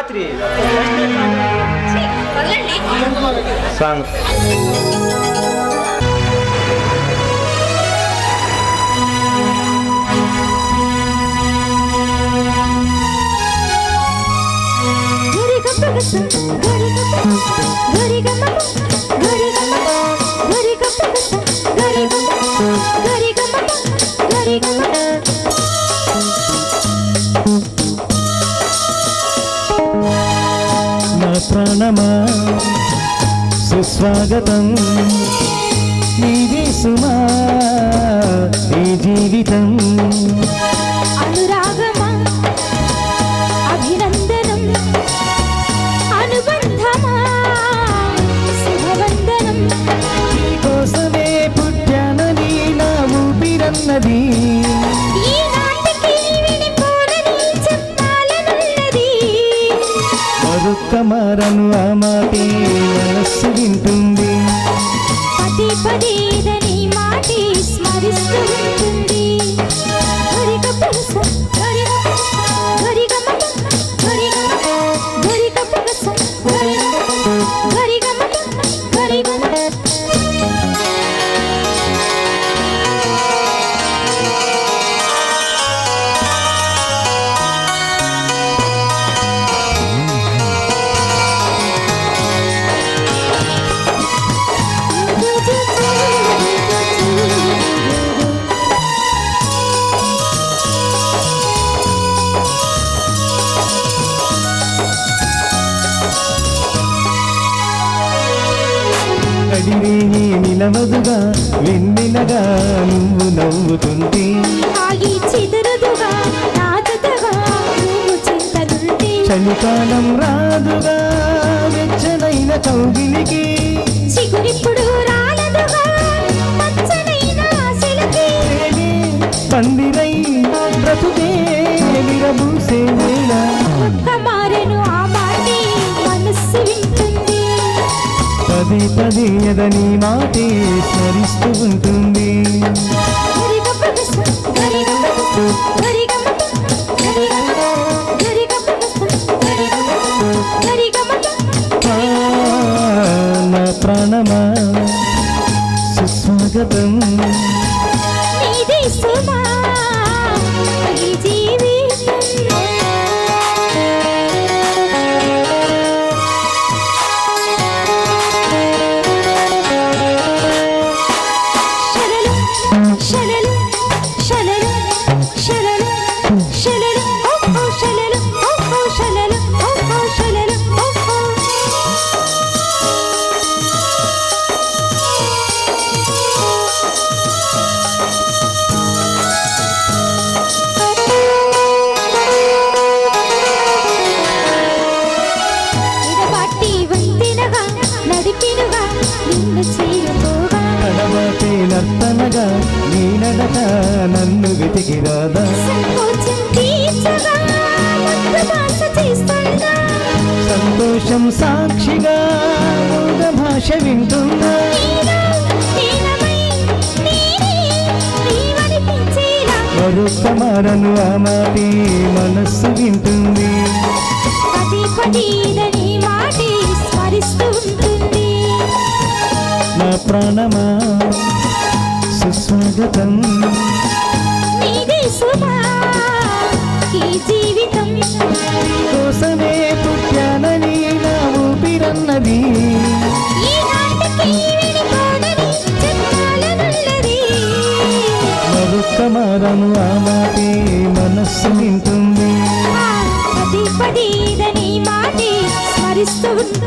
రాత్రి ఛీ, వదలండి సాంగ్ ప్రాణమా? సుస్వాగతం నీది సుమా నీ జీవితం ఒక్క మారను ఆ మాటే మనస్సు వింటుంది. పదే పదేదని అడివేని నిలవదుగా వెన్నెలగా నువ్వు నవ్వుతుంటే. ఆగి చెదరదుగా నాదతగా నువ్వు చింతనుంటే చలికాలం రాదుగా వెచ్చనైన కౌగిలికి పందిరై బ్రతుకే విరబూసే వేళ. గరిగ మమ. ఆ, నా ప్రాణమా? సుస్వాగతం. తడబాటే నర్తనగా నీ నడక నన్ను వెతికిరాదా? సంతోషం సాక్షిగా భాష నీవనిపించేలా? మరొక్క మారను ఆ మాటే మనస్సు వింటుంది. పదే పదేదని మాటే స్మరిస్తూ ఉంటుంది నా ప్రాణమా? సుస్వాగతం. జీవితం. కోసమే పుట్టానని నా ఊపిరన్నది. ఈనాటికి విడిపోనని చెప్పాలనున్నది మరొక్క మారను ఆ మాటే మనస్సు వింటుంది పదే మాటే స్మరిస్తూ ఉంటుంది.